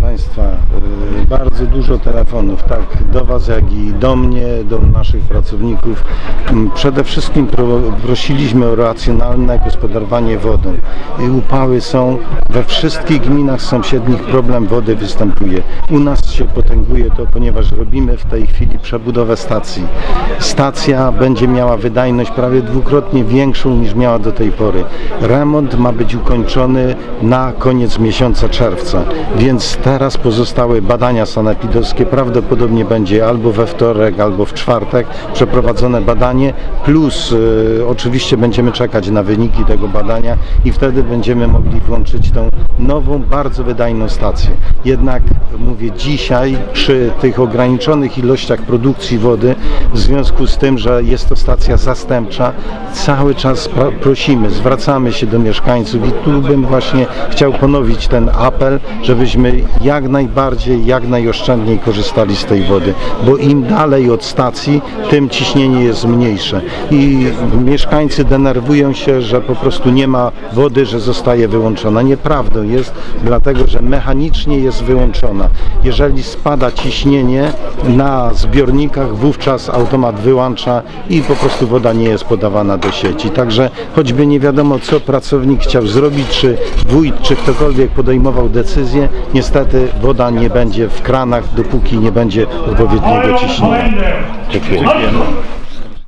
Państwa, y, bardzo dużo telefonów, tak do Was, jak i do mnie, do naszych pracowników. Mm, Przede wszystkim pro, prosiliśmy o racjonalne gospodarowanie wodą. I upały są we wszystkich gminach sąsiednich, problem wody występuje. U nas się potęguje to, ponieważ robimy w tej chwili przebudowę stacji. Stacja będzie miała wydajność prawie dwukrotnie większą niż miała do tej pory. Remont ma być ukończony na koniec miesiąca czerwca, więc teraz pozostały badania sanepidowskie. Prawdopodobnie będzie albo we wtorek, albo w czwartek przeprowadzone badanie, plus y, oczywiście będziemy czekać na wyniki tego badania i wtedy będziemy mogli włączyć tą nową, bardzo wydajną stację. Jednak mówię dzisiaj przy tych ograniczonych ilościach produkcji wody, w związku z tym, że jest to stacja zastępcza, cały czas prosimy, zwracamy się do mieszkańców i tu bym właśnie chciał ponowić ten apel, żebyśmy jak najbardziej, jak najoszczędniej korzystali z tej wody, bo im dalej od stacji, tym ciśnienie jest mniejsze i mieszkańcy denerwują się, że po prostu nie ma wody, że zostaje wyłączona. Nieprawdą jest, dlatego że mechanicznie jest wyłączona. Jeżeli spada ciśnienie na zbiornikach, wówczas automat wyłącza i po prostu woda nie jest podawana do sieci. Także choćby nie wiadomo, co pracownik chciał zrobić, czy wójt, czy ktokolwiek podejmował decyzję, niestety woda nie będzie w kranach, dopóki nie będzie odpowiedniego ciśnienia. Dziękuję.